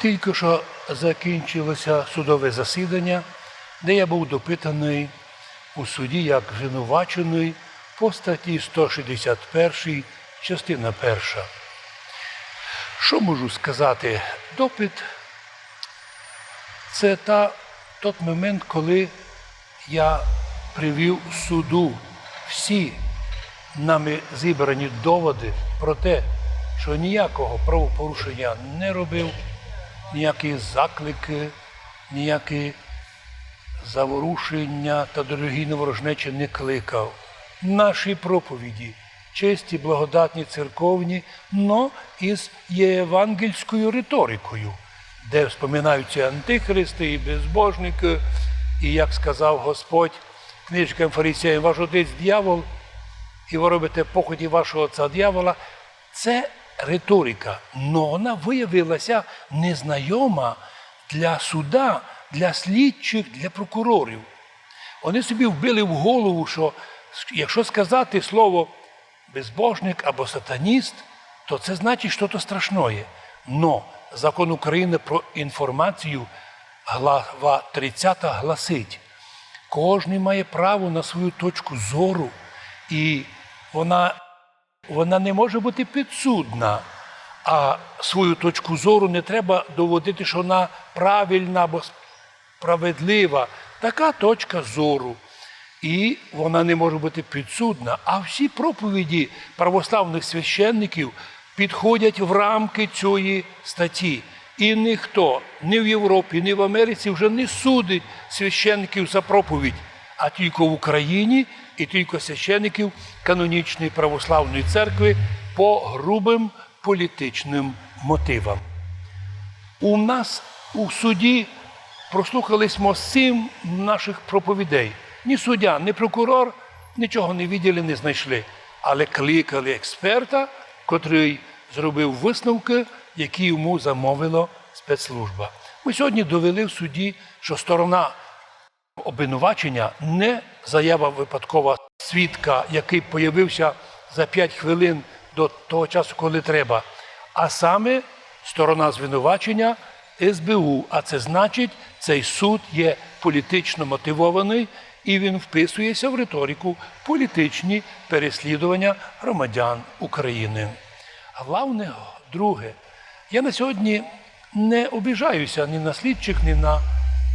Тільки що закінчилося судове засідання, де я був допитаний у суді як звинувачений по статті 161, частина перша. Що можу сказати? Допит це та, той момент, коли я привів суду всі нами зібрані доводи про те, що ніякого правопорушення не робив, ніякі заклики, ніякі заворушення та дорогійне ворожнечі не кликав. Наші проповіді, чисті, благодатні, церковні, но із євангельською риторикою, де вспоминаються антихристи і безбожники, і як сказав Господь книжкам фарисеям, ваш отець дьявол, і ви робите поході вашого отця дьявола, це риторика. Но вона виявилася незнайома для суда, для слідчих, для прокурорів. Вони собі вбили в голову, що якщо сказати слово безбожник або сатаніст, то це значить щось страшне. Но закон України про інформацію, глава 30 гласить, кожен має право на свою точку зору, і вона, вона не може бути підсудна. А свою точку зору не треба доводити, що вона правильна або справедлива. Така точка зору. І вона не може бути підсудна. А всі проповіді православних священників підходять в рамки цієї статті. І ніхто ні в Європі, ні в Америці вже не судить священників за проповідь, а тільки в Україні і тільки священників канонічної православної церкви по грубим політичним мотивам. У нас у суді прослухались сім наших проповідей. Ні суддя, ні прокурор нічого не виділи, не знайшли. Але кликали експерта, котрий зробив висновки, які йому замовила спецслужба. Ми сьогодні довели в суді, що сторона обвинувачення не заява випадкова свідка, який появився за 5 хвилин до того часу, коли треба, а саме сторона звинувачення СБУ. А це значить, цей суд є політично мотивований і він вписується в риторику політичні переслідування громадян України. Головне, друге, я на сьогодні не обіжаюся ні на слідчих, ні на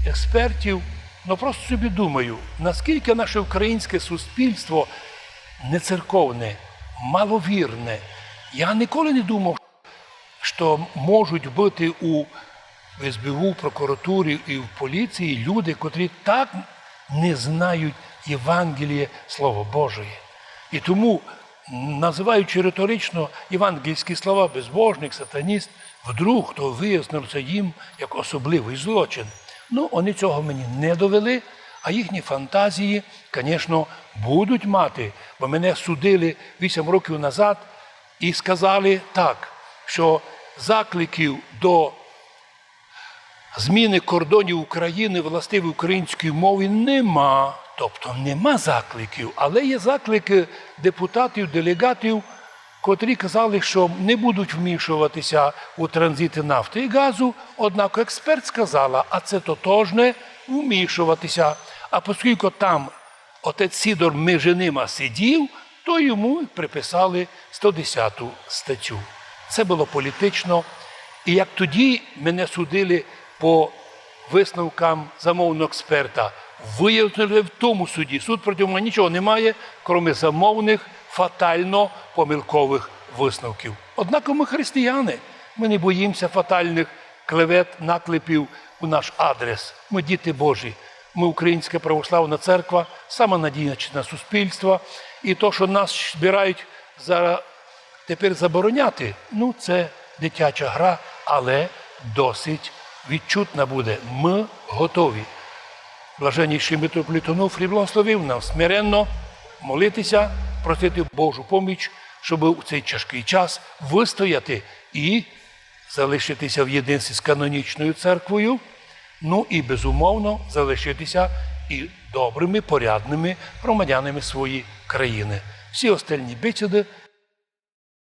експертів, але просто собі думаю, наскільки наше українське суспільство нецерковне, маловірне. Я ніколи не думав, що можуть бути у СБУ, прокуратурі і в поліції люди, котрі так не знають Євангеліє Слово Боже. І тому, називаючи риторично євангельські слова безбожник, сатаніст, вдруг то вияснилося їм як особливий злочин. Ну, вони цього мені не довели, а їхні фантазії, звісно, будуть мати, бо мене судили 8 років назад і сказали так, що закликів до зміни кордонів України властиві української мови нема. Тобто нема закликів, але є заклики депутатів, делегатів, котрі казали, що не будуть вмішуватися у транзити нафти і газу. Однак експерт сказала, а це тотожне вмішуватися. А оскільки там отець Сідор між ними сидів, то йому приписали 110 статтю. Це було політично. І як тоді мене судили по висновкам замовного експерта, виявили в тому суді. Суд проти мене нічого немає, крім замовних фатально помилкових висновків. Однак ми християни, ми не боїмося фатальних клевет, наклепів у наш адрес. Ми діти Божі. Ми Українська православна церква, сама надійна частина суспільства. І то, що нас збирають за тепер забороняти, ну це дитяча гра, але досить відчутна буде. Ми готові. Блаженніший митрополит Онуфрій нам смиренно молитися, просити Божу поміч, щоб у цей тяжкий час вистояти і залишитися в єдинстві з канонічною церквою, ну і безумовно залишитися і добрими, порядними громадянами своєї країни. Всі остальні бесіди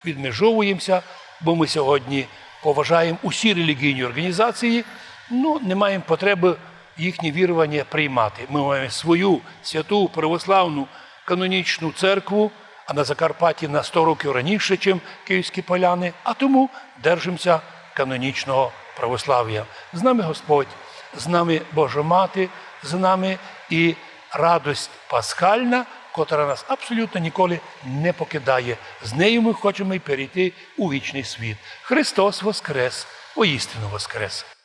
відмежовуємося, бо ми сьогодні поважаємо усі релігійні організації, ну не маємо потреби їхні вірування приймати. Ми маємо свою святу православну канонічну церкву, а на Закарпатті на 100 років раніше, ніж київські поляни, а тому держимося канонічного православ'я. З нами Господь, з нами Божа Мати, з нами і радость пасхальна, котра нас абсолютно ніколи не покидає. З нею ми хочемо й перейти у вічний світ. Христос Воскрес, воістину Воскрес!